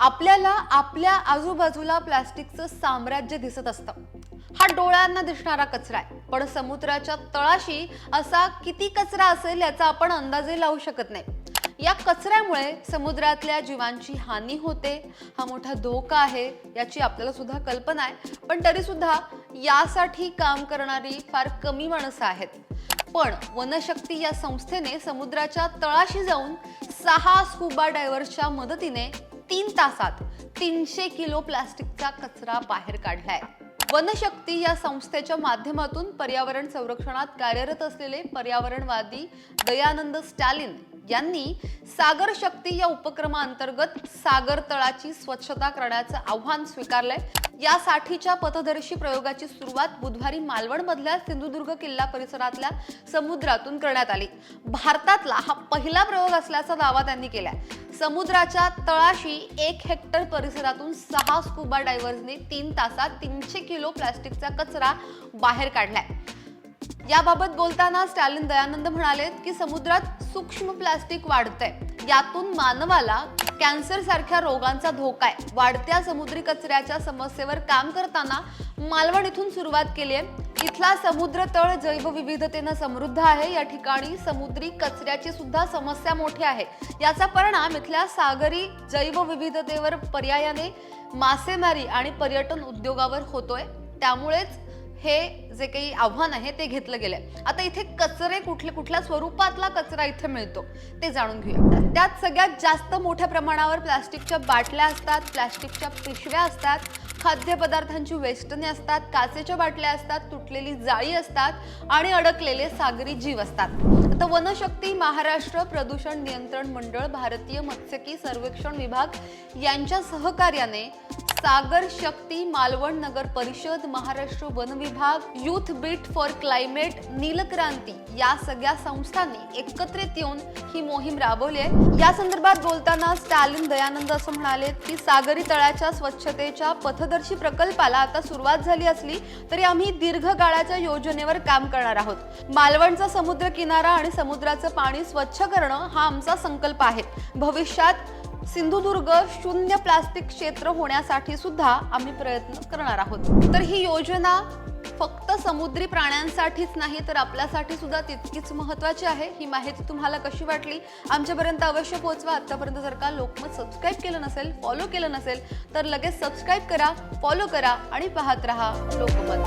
आपल्याला आपल्या आजूबाजूला प्लास्टिकचं साम्राज्य दिसत असतं. हा डोळ्यांना दिसणारा कचरा आहे. पण समुद्राच्या तळाशी असा किती कचरा असेल याचा आपण अंदाजे लावू शकत नाही. या कचऱ्यामुळे समुद्रातल्या जीवांची हानी होते. हा मोठा धोका आहे याची आपल्याला सुद्धा कल्पना आहे. पण तरी सुद्धा यासाठी काम करणारी फार कमी माणसं आहेत. पण वनशक्ती या संस्थेने समुद्राच्या तळाशी जाऊन सहा स्कुबा डायव्हर्सच्या मदतीने तीन तासात तीनशे किलो प्लास्टिकचा कचरा बाहेर काढलाय. वनशक्ती या संस्थेच्या माध्यमातून पर्यावरण संरक्षणात कार्यरत असलेले पर्यावरणवादी दयानंद स्टॅलिन यांनी सागर शक्ती या उपक्रमाअंतर्गत सागर तळाची स्वच्छता करण्याचं आव्हान स्वीकारलंय. यासाठीच्या पथदर्शी प्रयोगाची सुरुवात बुधवारी मालवणमधल्या सिंधुदुर्ग किल्ला परिसरातल्या समुद्रातून करण्यात आली. भारतातला हा पहिला प्रयोग असल्याचा दावा त्यांनी केलाय. समुद्राच्या तळाशी एक हेक्टर परिसरातून सहा स्कुबा डायव्हर्सने तीन तासात तीनशे किलो प्लास्टिकचा कचरा बाहेर काढलाय. याबाबत बोलताना स्टॅलिन दयानंद म्हणाले की समुद्रात सूक्ष्म प्लास्टिक वाढतंय. यातून मानवाला कॅन्सर सारख्या रोगांचा धोका आहे. वाढत्या समुद्री कचऱ्याच्या समस्येवर काम करताना मालवण इथून सुरुवात केली आहे. इथला समुद्र तळ जैवविविधतेनं समृद्ध आहे. या ठिकाणी समुद्री कचऱ्याची सुद्धा समस्या मोठी आहे. याचा परिणाम इथल्या सागरी जैवविविधतेवर पर्यायाने मासेमारी आणि पर्यटन उद्योगावर होतोय. त्यामुळेच हे जे काही आव्हान आहे ते घेतलं गेलंय. आता इथे कचरे कुठल्या कुठल्या स्वरूपातला कचरा इथे मिळतो ते जाणून घेऊया. त्यात सगळ्यात जास्त मोठ्या प्रमाणावर प्लास्टिकच्या बाटल्या असतात प्लास्टिकच्या पिशव्या असतात खाद्यपदार्थांची वेस्टने असतात काचेच्या बाटल्या असतात तुटलेली जाळी असतात आणि अडकलेले सागरी जीव असतात. आता वनशक्ती महाराष्ट्र प्रदूषण नियंत्रण मंडळ भारतीय मत्स्यकी सर्वेक्षण विभाग यांच्या सहकार्याने सागर शक्ती मालवण नगर परिषद महाराष्ट्र वन विभाग युथ बीट फॉर क्लायमेट नीलक्रांती या सगळ्या संस्थांनी एकत्रित येऊन ही मोहीम राबवली आहे. या संदर्भात बोलताना स्टॅलिन दयानंद असं म्हणाले की सागरी तळाच्या स्वच्छतेच्या पथदर्शी प्रकल्पाला आता सुरुवात झाली असली तरी आम्ही दीर्घकाळाच्या योजनेवर काम करणार आहोत. मालवणचा समुद्र किनारा आणि समुद्राचं पाणी स्वच्छ करणं हा आमचा संकल्प आहे. भविष्यात सिंधुदुर्ग शून्य प्लास्टिक क्षेत्र होण्यासाठी सुद्धा आम्ही प्रयत्न करणार आहोत. तर ही योजना फक्त समुद्री प्राण्यांसाठीच नाही तर आपल्यासाठी सुद्धा तितकीच महत्वाची आहे. ही माहिती तुम्हाला कशी वाटली? आमच्यापर्यंत अवश्य पोहोचवा. आतापर्यंत जर का लोकमत सबस्क्राईब केलं नसेल फॉलो केलं नसेल तर लगेच सबस्क्राईब करा फॉलो करा आणि पाहत रहा लोकमत.